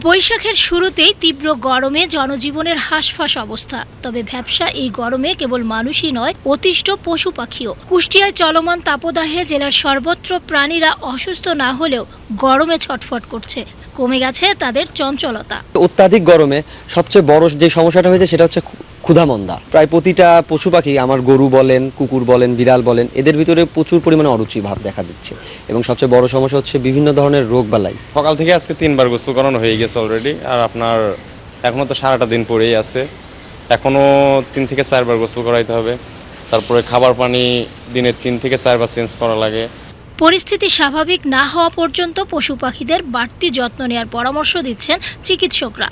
বৈশাখের শুরুতেই তীব্র গরমে জনজীবনের হাঁসফাঁস অবস্থা। তবে ভ্যাবসা এই গরমে কেবল মানুষই নয়, অতিষ্ঠ পশু পাখিও। কুষ্টিয়ায় চলমান তাপদাহে জেলার সর্বত্র প্রাণীরা অসুস্থ না হলেও গরমে ছটফট করছে। কমে গেছে তাদের চঞ্চলতা। অত্যাধিক গরমে সবচেয়ে বড় যে সমস্যাটা হয়েছে সেটা হচ্ছে ক্ষুধামন্দা। প্রায় প্রতিটা পশু পাখি আমার গরু বলেন কুকুর বলেন বিড়াল বলেন এদের ভিতরে প্রচুর পরিমাণে অরুচি ভাব দেখা দিচ্ছে। এবং সবচেয়ে বড় সমস্যা হচ্ছে বিভিন্ন ধরনের রোগ বালাই। সকাল থেকে আজকে তিনবার গোসল করানো হয়ে গেছে অলরেডি আর আপনার এখনও তো সারাটা দিন পড়েই আছে। এখনও তিন থেকে চারবার গোসল করাইতে হবে। তারপরে খাবার পানি দিনে তিন থেকে চারবার চেঞ্জ করা লাগে। পরিস্থিতি স্বাভাবিক না হওয়া পর্যন্ত পশু পাখিদের বাড়তি যত্ন নেওয়ার পরামর্শ দিচ্ছেন চিকিৎসকরা।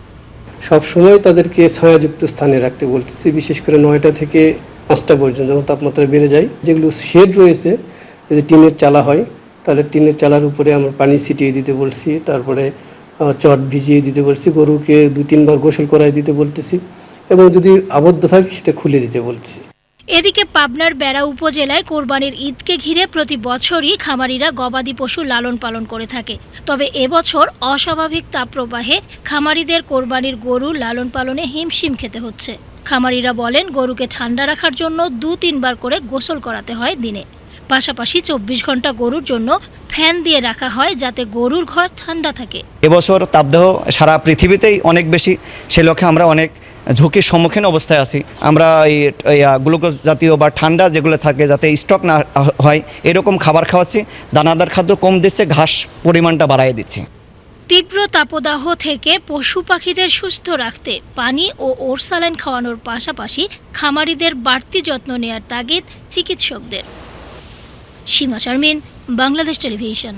সব সময় তাদেরকে ছায়াযুক্ত স্থানে রাখতে বলতেছি, বিশেষ করে নয়টা থেকে পাঁচটা পর্যন্ত যখন তাপমাত্রা বেড়ে যায়, যেগুলো শেড রয়েছে, যদি টিনের চালা হয়, তাহলে টিনের চালার উপরে আমরা পানি ছিটিয়ে দিতে বলছি, তারপরে চট ভিজিয়ে দিতে বলছি, গরুকে দু তিনবার গোসল করাই দিতে বলতেছি, এবং যদি আবদ্ধ থাকে, সেটা খুলে দিতে বলতেছি। এদিকে পাবনার বেড়া উপজেলায় কোরবানির ঈদকে ঘিরে প্রতি বছরই খামারিরা গবাদি পশু লালন পালন করে থাকে। তবে এবছর অস্বাভাবিক তাপপ্রবাহে খামারিদের কোরবানির গরু লালন পালনে হিমশিম খেতে হচ্ছে। খামারিরা বলেন, গরুকে ঠান্ডা রাখার জন্য দু তিনবার করে গোসল করাতে হয় দিনে। পাশাপাশি চব্বিশ ঘণ্টা গরুর জন্য ফ্যান দিয়ে রাখা হয় যাতে গরুর ঘর ঠান্ডা থাকে। এবছর তাপদাহ সারা পৃথিবীতেই অনেক বেশি সে লক্ষ্যে আমরা অনেক ঝুঁকির সম্মুখীন অবস্থায় আছি। আমরা এই গ্লুকোজ জাতীয় বা ঠান্ডা যেগুলো থাকে যাতে স্টক না হয় এরকম খাবার খাওয়াচ্ছি। দানাদার খাদ্য কম দিচ্ছে ঘাস পরিমাণটা বাড়াই দিচ্ছে। তীব্র তাপদাহ থেকে পশু পাখিদের সুস্থ রাখতে পানি ও ওরসালাইন খাওয়ানোর পাশাপাশি খামারিদের বাড়তি যত্ন নেয়ার তাগিদ চিকিৎসকদের। সীমা শারমিন বাংলাদেশ টেলিভিশন